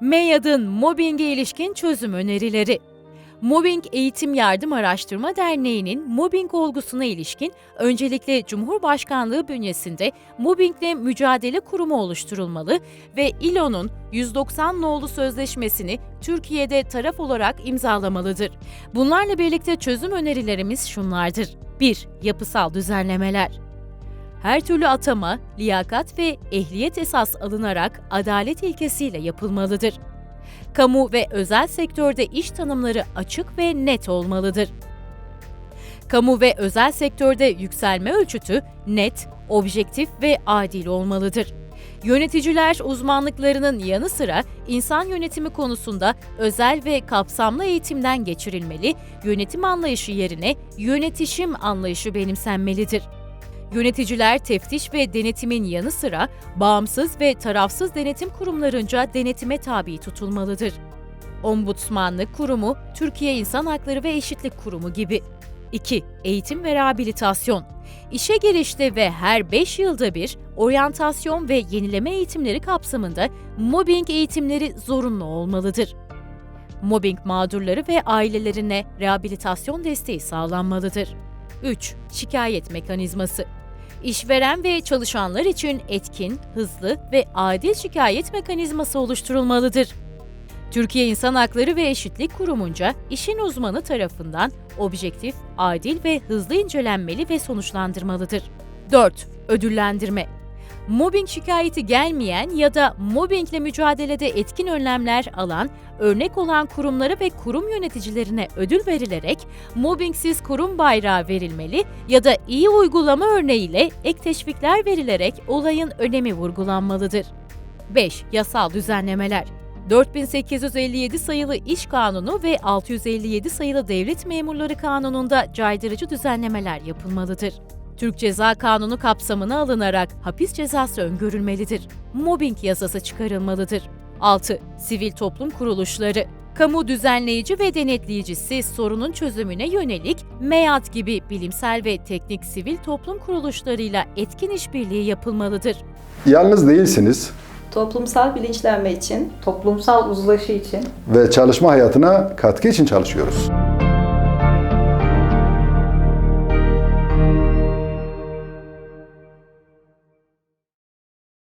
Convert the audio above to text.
MEYAD'ın mobbinge ilişkin çözüm önerileri. Mobbing Eğitim Yardım Araştırma Derneği'nin mobbing olgusuna ilişkin öncelikle Cumhurbaşkanlığı bünyesinde Mobbingle Mücadele Kurumu oluşturulmalı ve İLO'nun 190 nolu sözleşmesini Türkiye'de taraf olarak imzalamalıdır. Bunlarla birlikte çözüm önerilerimiz şunlardır. 1. Yapısal düzenlemeler. Her türlü atama, liyakat ve ehliyet esas alınarak adalet ilkesiyle yapılmalıdır. Kamu ve özel sektörde iş tanımları açık ve net olmalıdır. Kamu ve özel sektörde yükselme ölçütü net, objektif ve adil olmalıdır. Yöneticiler uzmanlıklarının yanı sıra insan yönetimi konusunda özel ve kapsamlı eğitimden geçirilmeli, yönetim anlayışı yerine yönetişim anlayışı benimsenmelidir. Yöneticiler teftiş ve denetimin yanı sıra bağımsız ve tarafsız denetim kurumlarınca denetime tabi tutulmalıdır. Ombudsmanlık Kurumu, Türkiye İnsan Hakları ve Eşitlik Kurumu gibi. 2. Eğitim ve rehabilitasyon. İşe girişte ve her 5 yılda bir oryantasyon ve yenileme eğitimleri kapsamında mobbing eğitimleri zorunlu olmalıdır. Mobbing mağdurları ve ailelerine rehabilitasyon desteği sağlanmalıdır. 3. Şikayet mekanizması. İşveren ve çalışanlar için etkin, hızlı ve adil şikayet mekanizması oluşturulmalıdır. Türkiye İnsan Hakları ve Eşitlik Kurumunca işin uzmanı tarafından objektif, adil ve hızlı incelenmeli ve sonuçlandırmalıdır. 4. Ödüllendirme. Mobbing şikayeti gelmeyen ya da mobbingle mücadelede etkin önlemler alan, örnek olan kurumlara ve kurum yöneticilerine ödül verilerek mobbingsiz kurum bayrağı verilmeli ya da iyi uygulama örneğiyle ek teşvikler verilerek olayın önemi vurgulanmalıdır. 5. Yasal düzenlemeler 4857 sayılı İş Kanunu ve 657 sayılı Devlet Memurları Kanunu'nda caydırıcı düzenlemeler yapılmalıdır. Türk Ceza Kanunu kapsamına alınarak hapis cezası öngörülmelidir. Mobbing yasası çıkarılmalıdır. 6. Sivil toplum kuruluşları Kamu düzenleyici ve denetleyicisi sorunun çözümüne yönelik MEAD gibi bilimsel ve teknik sivil toplum kuruluşlarıyla etkin işbirliği yapılmalıdır. Yalnız değilsiniz Toplumsal bilinçlenme için toplumsal uzlaşı için ve çalışma hayatına katkı için çalışıyoruz.